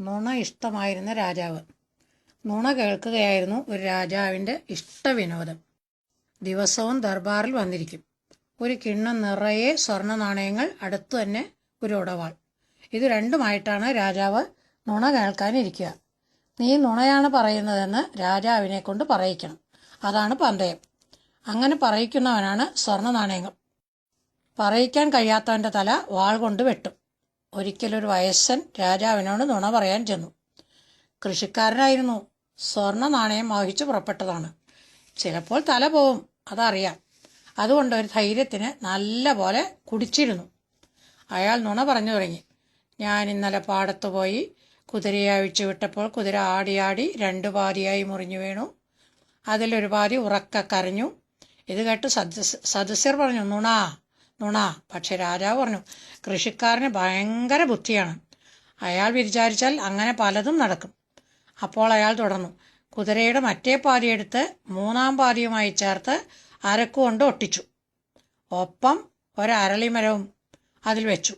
നുണ ഇഷ്ടമായിരുന്ന രാജാവ്. നുണ കേൾക്കുകയായിരുന്നു ഒരു രാജാവിന്റെ ഇഷ്ടവിനോദം. ദിവസവും ദർബാറിൽ വന്നിരിക്കും. ഒരു കിണ്ണം നിറയെ സ്വർണ നാണയങ്ങൾ അടുത്തു തന്നെ ഒരു ഉടവാൾ. ഇത് രണ്ടുമായിട്ടാണ് രാജാവ് നുണ കേൾക്കാനിരിക്കുക നീ നുണയാണ് പറയുന്നതെന്ന് രാജാവിനെ കൊണ്ട് പറയിക്കണം. അതാണ് പന്തയം. അങ്ങനെ പറയിക്കുന്നവനാണ് സ്വർണ നാണയങ്ങൾ പറയിക്കാൻ കഴിയാത്തവന്റെ തല വാൾ കൊണ്ട് വെട്ടും. ഒരിക്കലൊരു വയസ്സൻ രാജാവിനോട് നുണ പറയാൻ ചെന്നു. കൃഷിക്കാരനായിരുന്നു. സ്വർണ നാണയം മോഹിച്ചു പുറപ്പെട്ടതാണ്. ചിലപ്പോൾ തല പോവും അതറിയാം. അതുകൊണ്ട് ഒരു ധൈര്യത്തിന് നല്ല പോലെ കുടിച്ചിരുന്നു. അയാൾ നുണ പറഞ്ഞു തുടങ്ങി. ഞാൻ ഇന്നലെ പാടത്ത് പോയി കുതിരയെ അഴിച്ചു വിട്ടപ്പോൾ കുതിര ആടിയാടി ആടി രണ്ട് പാതിയായി മുറിഞ്ഞു വീണു. അതിലൊരു പാതി ഉറക്ക കരഞ്ഞു. ഇത് കേട്ട് സദസ് സദസ്യർ പറഞ്ഞു നുണ നുണ പക്ഷെ രാജാവ് പറഞ്ഞു കൃഷിക്കാരന് ഭയങ്കര ബുദ്ധിയാണ്. അയാൾ വിചാരിച്ചാൽ അങ്ങനെ പലതും നടക്കും. അപ്പോൾ അയാൾ തുടർന്നു കുതിരയുടെ മറ്റേ പാതി എടുത്ത് മൂന്നാം പാതിയുമായി ചേർത്ത് അരക്കുകൊണ്ട് ഒട്ടിച്ചു. ഒപ്പം ഒരരളിമരവും അതിൽ വെച്ചു.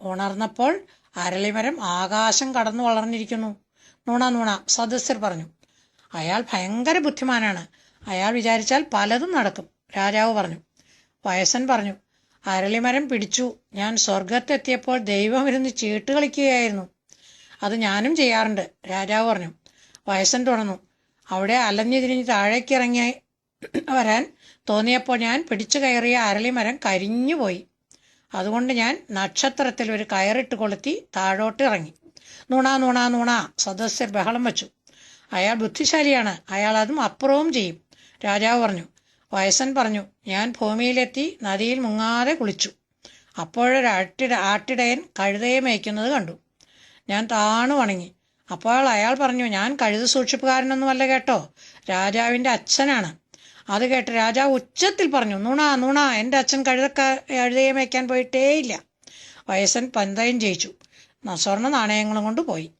ഉണർന്നപ്പോൾ അരളിമരം ആകാശം കടന്നു വളർന്നിരിക്കുന്നു. നുണ നുണ സദസ്യർ പറഞ്ഞു അയാൾ ഭയങ്കര ബുദ്ധിമാനാണ്. അയാൾ വിചാരിച്ചാൽ പലതും നടക്കും. രാജാവ് പറഞ്ഞു വയസ്സൻ പറഞ്ഞു അരളിമരം പിടിച്ചു. ഞാൻ സ്വർഗത്തെത്തിയപ്പോൾ ദൈവം ഇരുന്ന് ചീട്ട് കളിക്കുകയായിരുന്നു അത് ഞാനും ചെയ്യാറുണ്ട് രാജാവ് പറഞ്ഞു. വയസ്സൻ തുടർന്നു അവിടെ അലഞ്ഞു തിരിഞ്ഞ് താഴേക്കിറങ്ങി വരാൻ തോന്നിയപ്പോൾ ഞാൻ പിടിച്ചു കയറിയ അരളിമരം കരിഞ്ഞുപോയി. അതുകൊണ്ട് ഞാൻ നക്ഷത്രത്തിൽ ഒരു കയറിട്ട് കൊളുത്തി താഴോട്ട് ഇറങ്ങി. നുണ നുണ നുണ സദസ്യർ ബഹളം വച്ചു. അയാൾ ബുദ്ധിശാലിയാണ്. അയാൾ അതും അപ്പുറവും ചെയ്യും രാജാവ് പറഞ്ഞു. വയസ്സൻ പറഞ്ഞു ഞാൻ ഭൂമിയിലെത്തി നദിയിൽ മുങ്ങാതെ കുളിച്ചു. അപ്പോഴൊരാട്ടിട ആട്ടിടയൻ കഴുതയെ മേയ്ക്കുന്നത് കണ്ടു. ഞാൻ താണു വണങ്ങി. അപ്പോൾ അയാൾ പറഞ്ഞു ഞാൻ കഴുത സൂക്ഷിപ്പുകാരനൊന്നുമല്ല കേട്ടോ. രാജാവിന്റെ അച്ഛനാണ്. അത് കേട്ട് രാജാവ് ഉച്ചത്തിൽ പറഞ്ഞു നുണ നുണ എന്റെ അച്ഛൻ കഴുതക്ക കഴുതയെ മേയ്ക്കാൻ പോയിട്ടേയില്ല. വയസ്സൻ പന്തയം ജയിച്ചു. സ്വർണ നാണയങ്ങളും കൊണ്ട് പോയി.